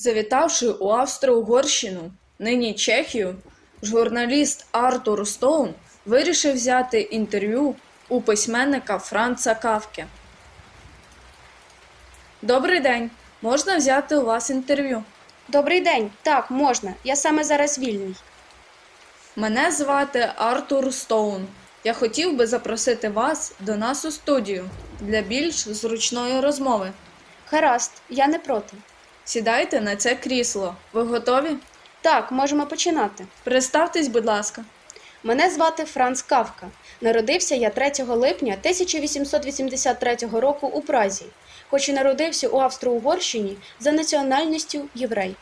Завітавши у Австро-Угорщину, нині Чехію, журналіст Артур Стоун вирішив взяти інтерв'ю у письменника Франца Кавки. Добрий день! Можна взяти у вас інтерв'ю? Добрий день. Так, можна. Я саме зараз вільний. Мене звати Артур Стоун. Я хотів би запросити вас до нас у студію для більш зручної розмови. Гаразд, я не проти. Сідайте на це крісло. Ви готові? Так, можемо починати. Представтесь, будь ласка. Мене звати Франц Кавка. Народився я 3 липня 1883 року у Празі, хоч і народився у Австро-Угорщині за національністю єврей.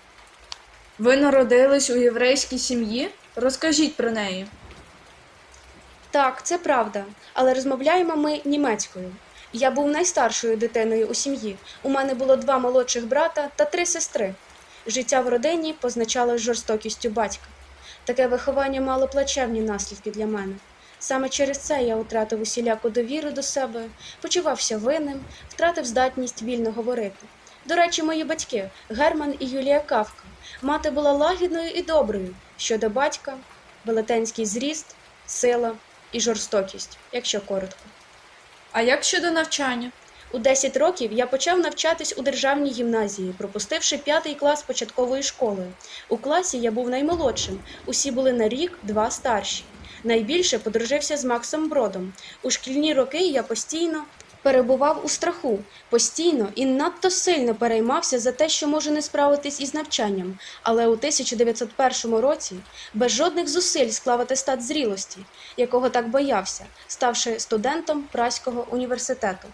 Ви народились у єврейській сім'ї? Розкажіть про неї. Так, це правда, але розмовляємо ми німецькою. Я був найстаршою дитиною у сім'ї. У мене було два молодших брата та три сестри. Життя в родині позначалось жорстокістю батька. Таке виховання мало плачевні наслідки для мене. Саме через це я втратив усіляку довіру до себе, почувався винним, втратив здатність вільно говорити. До речі, мої батьки Герман і Юлія Кавка. Мати була лагідною і доброю. Щодо батька, велетенський зріст, сила і жорстокість, якщо коротко. А як щодо навчання? У 10 років я почав навчатись у державній гімназії, пропустивши п'ятий клас початкової школи. У класі я був наймолодшим, усі були на рік, два старші. Найбільше подружився з Максом Бродом. У шкільні роки я постійно перебував у страху, постійно і надто сильно переймався за те, що можу не справитись із навчанням. Але у 1901 році без жодних зусиль склав атестат зрілості, якого так боявся, ставши студентом Праського університету.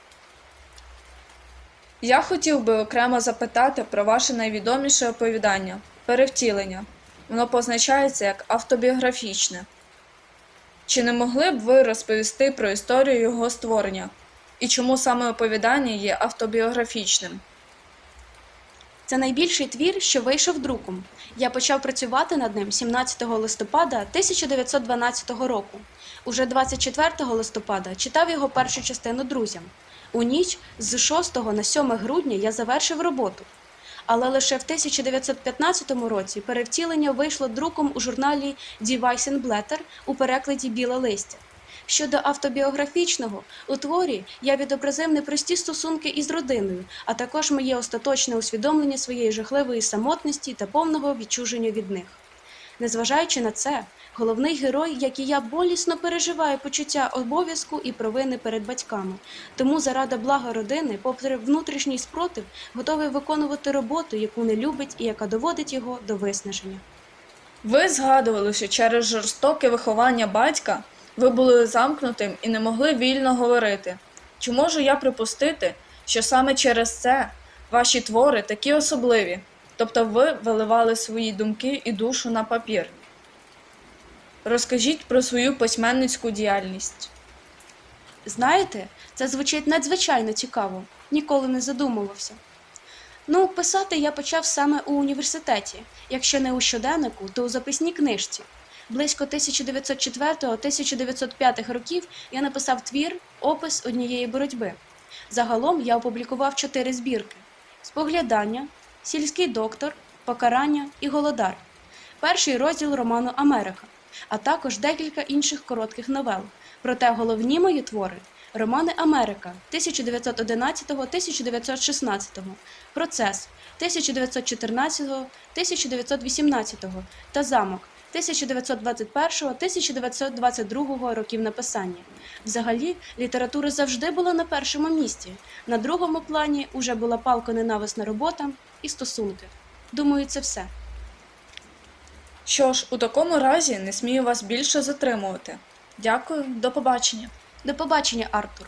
Я хотів би окремо запитати про ваше найвідоміше оповідання перевтілення. Воно позначається як автобіографічне. Чи не могли б ви розповісти про історію його створення? І чому саме оповідання є автобіографічним? Це найбільший твір, що вийшов друком. Я почав працювати над ним 17 листопада 1912 року. Уже 24 листопада читав його першу частину друзям. У ніч з 6 на 7 грудня я завершив роботу. Але лише в 1915 році перевтілення вийшло друком у журналі Die Weissenblätter у перекладі Біле листя. Щодо автобіографічного, у творі я відобразив непрості стосунки із родиною, а також моє остаточне усвідомлення своєї жахливої самотності та повного відчуження від них. Незважаючи на це, головний герой, як і я, болісно переживає почуття обов'язку і провини перед батьками. Тому заради блага родини, попри внутрішній спротив, готовий виконувати роботу, яку не любить і яка доводить його до виснаження. Ви згадували, що через жорстоке виховання батька ви були замкнутим і не могли вільно говорити. Чи можу я припустити, що саме через це ваші твори такі особливі? Тобто ви виливали свої думки і душу на папір? Розкажіть про свою письменницьку діяльність. Знаєте, це звучить надзвичайно цікаво, ніколи не задумувався. Ну, писати я почав саме у університеті, якщо не у щоденнику, то у записній книжці. Близько 1904-1905 років я написав твір Опис однієї боротьби. Загалом я опублікував чотири збірки: Споглядання, Сільський доктор, Покарання і Голодар. Перший розділ роману Америка, а також декілька інших коротких новел. Проте головні мої твори романи Америка 1911-1916, Процес 1914-1918 та Замок 1921-1922 років написання. Взагалі, література завжди була на першому місці. На другому плані уже була палко-ненависна робота і стосунки. Думаю, це все. Що ж, у такому разі не смію вас більше затримувати. Дякую, до побачення. До побачення, Артур.